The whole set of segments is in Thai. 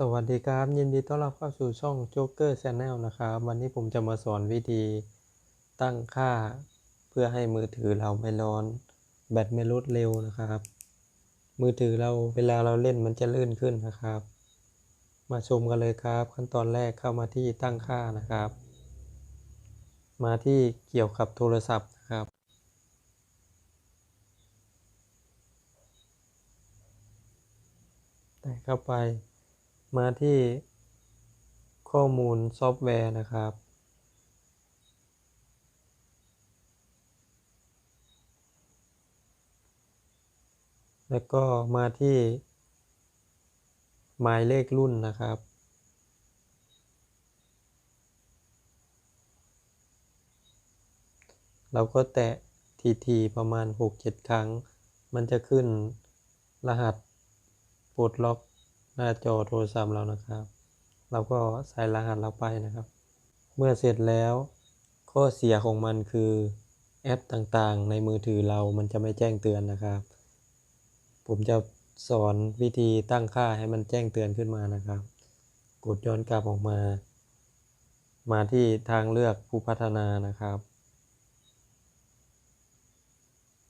สวัสดีครับ ยินดีต้อนรับเข้าสู่ช่อง Joker Channel นะครับ วันนี้ผมจะมาสอนวิธีตั้งค่าเพื่อให้มือถือเราไม่ร้อน แบตไม่ลดเร็วนะครับ มือถือเราเวลาเราเล่นมันจะลื่นขึ้นนะครับ มาชมกันเลยครับ ขั้นตอนแรกเข้ามาที่ตั้งค่านะครับ มาที่เกี่ยวกับโทรศัพท์นะครับแต่เข้าไป มาที่ข้อมูลซอฟต์แวร์นะครับ แล้วก็มาที่หมายเลขรุ่นนะครับเราก็แตะทีๆประมาณ 6-7 ครั้ง มันจะขึ้นรหัสปลดล็อก หน้าจอโทรศัพท์เรานะครับ เราก็ใส่รหัสเราไปนะครับ เมื่อเสร็จแล้ว ข้อเสียของมันคือแอปต่างๆ ในมือถือเรามันจะไม่แจ้งเตือนนะครับ ผมจะสอนวิธีตั้งค่าให้มันแจ้งเตือนขึ้นมานะครับ กดย้อนกลับออกมา มาที่ทางเลือกผู้พัฒนานะครับ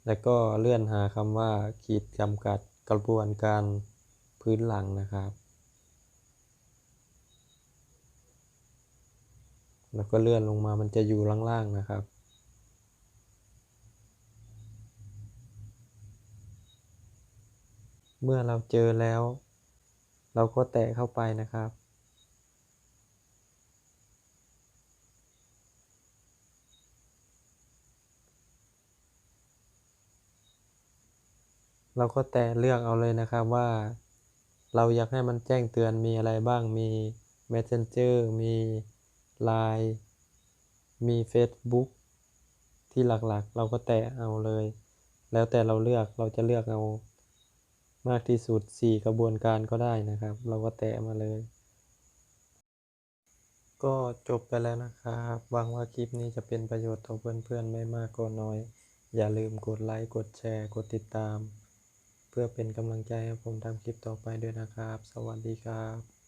แล้วก็เลื่อนหาคำว่าขีดจำกัดกระบวนการ พื้นหลังนะครับ แล้วก็เลื่อนลงมามันจะอยู่ล่างๆนะครับ เมื่อเราเจอแล้ว เราก็แตะเข้าไปนะครับเราก็แตะเลือกเอาเลยนะครับว่า เราอยากให้มันแจ้งเตือนมีอะไรบ้างมี Messenger มี Line มี Facebook ที่หลักๆ เราก็แตะเอาเลย แล้วแต่เราเลือกเราจะเลือกเอามากที่สุด 4 กระบวนการก็ได้นะครับ เราก็แตะมาเลย ก็จบไปแล้วนะครับหวังว่าคลิปนี้จะเป็นประโยชน์ต่อเพื่อนๆ ไม่มากก็น้อย อย่าลืมกดไลค์ กดแชร์ กดติดตาม เพื่อเป็นกำลังใจให้ผมทำคลิปต่อไปด้วยนะครับ สวัสดีครับ